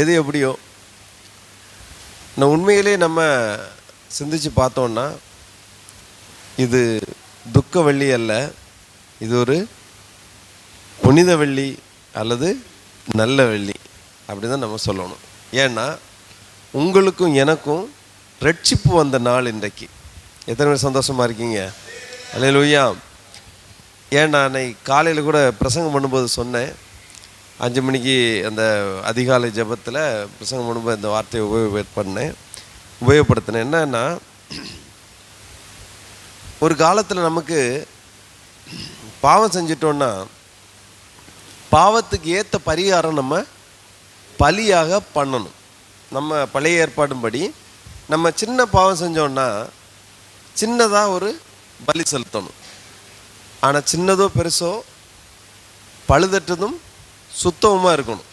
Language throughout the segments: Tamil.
எது எப்படியோ. நான் உண்மையிலே நம்ம சிந்திச்சு பார்த்தோன்னா இது துக்க வெள்ளி அல்ல. இது ஒரு புனித வெள்ளி அல்லது நல்ல வெள்ளி அப்படி தான் நம்ம சொல்லணும். ஏன்னா உங்களுக்கும் எனக்கும் ரட்சிப்பு வந்த நாள் இன்றைக்கு. எத்தனை பேர் சந்தோஷமாக இருக்கீங்க? அல்லேலூயா ஏன்னா நான் காலையில் கூட பிரசங்கம் பண்ணும்போது சொன்னேன் அஞ்சு மணிக்கு அந்த அதிகாலை ஜெபத்தில் பிரசங்கம் பண்ணும்போது இந்த வார்த்தையை உபயோக பண்ணேன். உபயோகப்படுத்தினேன் என்னன்னா ஒரு காலத்தில் நமக்கு பாவம் செஞ்சிட்டோன்னா பாவத்துக்கு ஏற்ற பரிகாரம் நம்ம பலியாக பண்ணணும். நம்ம பழைய ஏற்பாடும்படி நம்ம சின்ன பாவம் செஞ்சோன்னா சின்னதாக ஒரு பலி செலுத்தணும். ஆனால் சின்னதோ பெருசோ பழுதட்டதும் சுத்தமாக இருக்கணும்.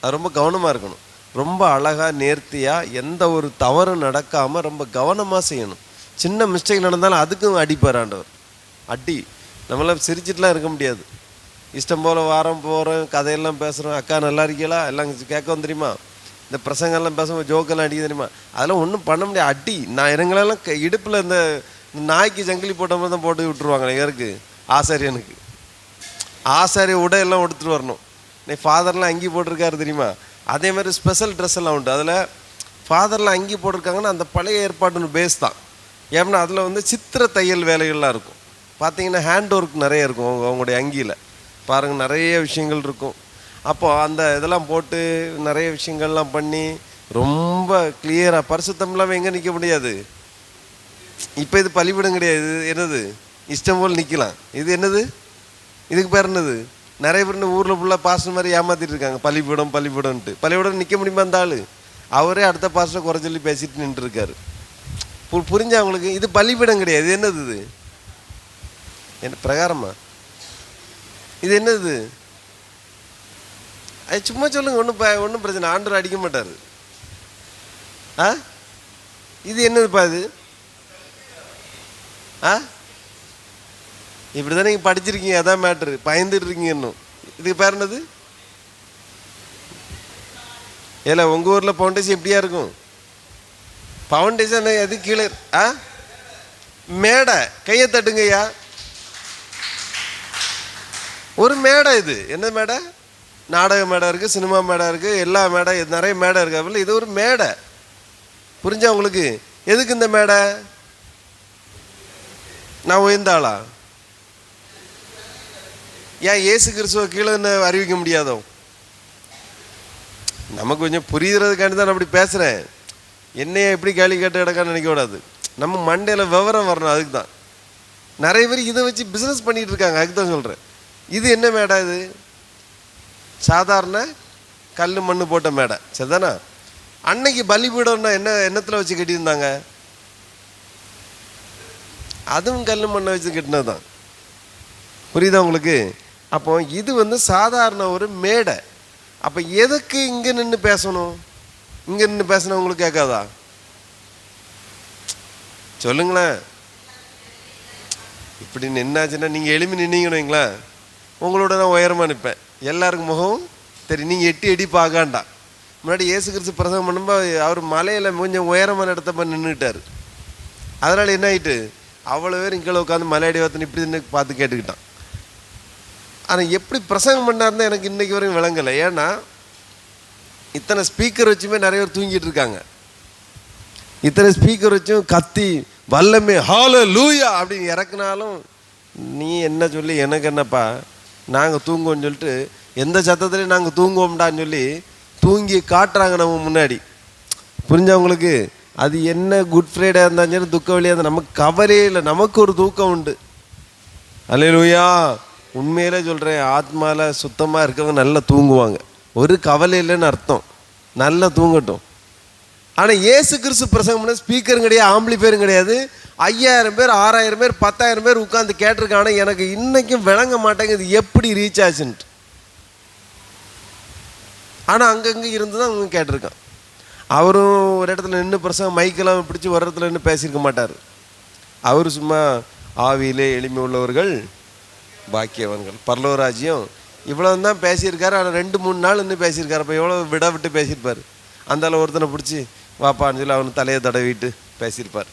அது ரொம்ப கவனமாக இருக்கணும். ரொம்ப அழகாக நேர்த்தியாக எந்த ஒரு தவறும் நடக்காமல் ரொம்ப கவனமாக செய்யணும். சின்ன மிஸ்டேக் நடந்தாலும் அதுக்கும் அடிப்பார் அடி. நம்மளாம் சிரிச்சிட்டுலாம் இருக்க முடியாது. இஷ்டம் போல் வாரம் போகிறோம் கதையெல்லாம் பேசுகிறோம் அக்கா நல்லா இருக்கீங்களா? எல்லாம் கேட்க தெரியுமா? இந்த பிரசங்கெல்லாம் பேசும்போது ஜோக்கெல்லாம் அடிக்க தெரியுமா? அதெல்லாம் ஒன்றும் பண்ண முடியாது. அடி. நான் எங்களெல்லாம் இடுப்பில் இந்த இந்த நாய்க்கு ஜங்கிலி போட்ட மாதிரி தான் போட்டு விட்டுருவாங்க. இவருக்கு ஆசாரியனுக்கு. ஆசாரிய உடையெல்லாம் எடுத்துகிட்டு வரணும். நீ ஃபாதர்லாம் அங்கி போட்டிருக்காரு தெரியுமா? அதே மாதிரி ஸ்பெஷல் ட்ரெஸ் எல்லாம் உண்டு. அதில் ஃபாதர்லாம் அங்கி போட்டிருக்காங்கன்னா அந்த பழைய ஏற்பாடுன்னு பேஸ் தான். ஏன்னா அதில் வந்து சித்திர தையல் வேலைகள்லாம் இருக்கும். பார்த்தீங்கன்னா ஹேண்ட் ஒர்க் நிறைய இருக்கும் அவங்க அவங்களுடைய அங்கியில். பாருங்கள் நிறைய விஷயங்கள் இருக்கும். அப்போது அந்த இதெல்லாம் போட்டு நிறைய விஷயங்கள்லாம் பண்ணி ரொம்ப கிளியராக பரிசுத்தம் இல்லாமல் எங்கே நிற்க முடியாது? இப்போ இது பலிபிடம் கிடையாது. என்னது? இஷ்டம் போல் நிற்கலாம் இது என்னது? இதுக்கு பேர் என்னது? நிறைய பேர் இந்த ஊரில் ஃபுல்லாக பாஸ்டர் மாதிரி ஏமாத்திட்டு இருக்காங்க. பள்ளிக்கூடம் பள்ளிக்கூடம்ன்ட்டு. பள்ளிக்கூடம் நிற்க முடியுமா அந்த ஆள்? அவரே அடுத்த பாஸ்டர் குறை சொல்லி பேசிட்டு நின்றுருக்காரு. பு- புரிஞ்சா அவங்களுக்கு இது பள்ளிப்பீடம் கிடையாது. இது என்னது இது? என்ன பிரகாரமா? இது என்னது அது சும்மா சொல்லுங்க. ஒன்றும் ஒன்றும் பிரச்சனை ஆண்டர் அடிக்க மாட்டார். ஆ? இது என்னதுப்பா இது? ஆ? இப்படி தான் நீங்கள் படிச்சிருக்கீங்க அதான் மேட்ரு பயந்துட்டு இருக்கீங்க இன்னும் இதுக்கு பேர் என்னது? ஏல உங்கள் ஊரில் ஃபவுண்டேஷன் எப்படியா இருக்கும்? ஃபவுண்டேஷன் எது கீழே? ஆ? மேடை. கையை தட்டுங்கய்யா ஒரு மேடை இது. என்ன மேடை? நாடக மேடை இருக்குது சினிமா மேடை இருக்குது எல்லா மேடை இது நிறைய மேடை இருக்கு. அப்படில இது ஒரு மேடை. புரிஞ்சா உங்களுக்கு? எதுக்கு இந்த மேடை? நான் உயர்ந்தாளா ஏன் இயேசு கிறிஸ்துவ கீழே என்ன அறிவிக்க முடியாதோ? நமக்கு கொஞ்சம் புரியுறதுக்காண்டி தான் நான் அப்படி பேசுகிறேன் என்னைய எப்படி கேள்வி கேட்டு கிடக்கான்னு நினைக்க கூடாது. நம்ம மண்டையில் விவரம் வரணும் அதுக்கு தான். நிறைய பேர் இதை வச்சு பிஸ்னஸ் பண்ணிகிட்டு இருக்காங்க அதுக்கு தான் சொல்கிறேன் இது என்ன மேடை இது? சாதாரண கல் மண் போட்ட மேடை சரிதானா? அன்னைக்கு பலிபீடம்னா என்ன எண்ணத்தில் வச்சு கட்டியிருந்தாங்க? அதுவும் கல் மண்ணை வச்சு கட்டினது தான் புரியுதா உங்களுக்கு? அப்போ இது வந்து சாதாரண ஒரு மேடை. அப்போ எதுக்கு இங்கே நின்று பேசணும்? இங்கே நின்று பேசினா உங்களுக்கு கேட்காதா? சொல்லுங்களேன். இப்படி நின்னாச்சுன்னா நீங்கள் எளிமை நின்னீங்கன்னு உங்களோட நான் உயரமாக நிற்பேன் எல்லாருக்கும் முகம் சரி நீங்கள் எட்டி எட்டி பார்க்காண்டா. முன்னாடி இயேசு கிறிஸ்து பிரசவம் பண்ணும்போது அவர் மலையில் கொஞ்சம் உயரமான இடத்த போய் நின்றுட்டார் அதனால் என்ன ஆயிட்டு? அவ்வளோ பேர் இங்கே உட்காந்து மலையடி வார்த்தை இப்படி நின்று பார்த்து கேட்டுக்கிட்டான். ஆனால் எப்படி பிரசங்கம் பண்ணாருன்னு எனக்கு இன்றைக்கு வரைக்கும் விளங்கலை. ஏன்னா இத்தனை ஸ்பீக்கர் வச்சுமே நிறைய பேர் தூங்கிட்டு இருக்காங்க. இத்தனை ஸ்பீக்கர் வச்சும் கத்தி வல்லமே ஹால லூயா அப்படின்னு இறக்குனாலும் நீ என்ன சொல்லி எனக்கு என்னப்பா நாங்கள் தூங்குவோம்னு சொல்லிட்டு எந்த சத்தத்துலையும் நாங்கள் தூங்குவோம்டான்னு சொல்லி தூங்கி காட்டுறாங்க நம்ம முன்னாடி. புரிஞ்சவங்களுக்கு அது என்ன குட் ஃப்ரைடே இருந்தாலும் சரி துக்க வழியாக இருந்தால் நமக்கு கவலையே இல்லை. நமக்கு ஒரு தூக்கம் உண்டு. அல்லேலூயா உண்மையிலே சொல்கிறேன் ஆத்மாவில் சுத்தமாக இருக்கவங்க நல்லா தூங்குவாங்க. ஒரு கவலை இல்லைன்னு அர்த்தம். நல்லா தூங்கட்டும். ஆனால் இயேசு கிறிஸ்து பிரசங்கம் ஸ்பீக்கரும் கிடையாது ஆம்பிளிஃபேரும் கிடையாது. ஐயாயிரம் பேர் ஆறாயிரம் பேர் பத்தாயிரம் பேர் உட்காந்து கேட்டிருக்காங்க. ஆனால் எனக்கு இன்னைக்கும் விளங்க மாட்டேங்குது எப்படி ரீச் ஆச்சுன்ட்டு. ஆனால் அங்கங்கே இருந்து தான் அவங்க கேட்டிருக்கான் அவரும் ஒரு இடத்துல நின்று பிரசங்கம் மைக்கெல்லாம் பிடிச்சி ஒரு இடத்துல நின்று பேசியிருக்க மாட்டார். அவர் சும்மா ஆவியிலே எளிமை உள்ளவர்கள் பாக்கியவன்கள். பரலோராஜ்யம் இவ்வளோ தான் பேசியிருக்காரு ஆனால் ரெண்டு மூணு நாள் இன்னும் பேசியிருக்காரு. அப்போ எவ்வளோ விட விட்டு பேசியிருப்பார்? அந்த அளவு ஒருத்தனை பிடிச்சி வாப்பான்னு சொல்லி அவனை தலையை தடவிட்டு பேசியிருப்பார்.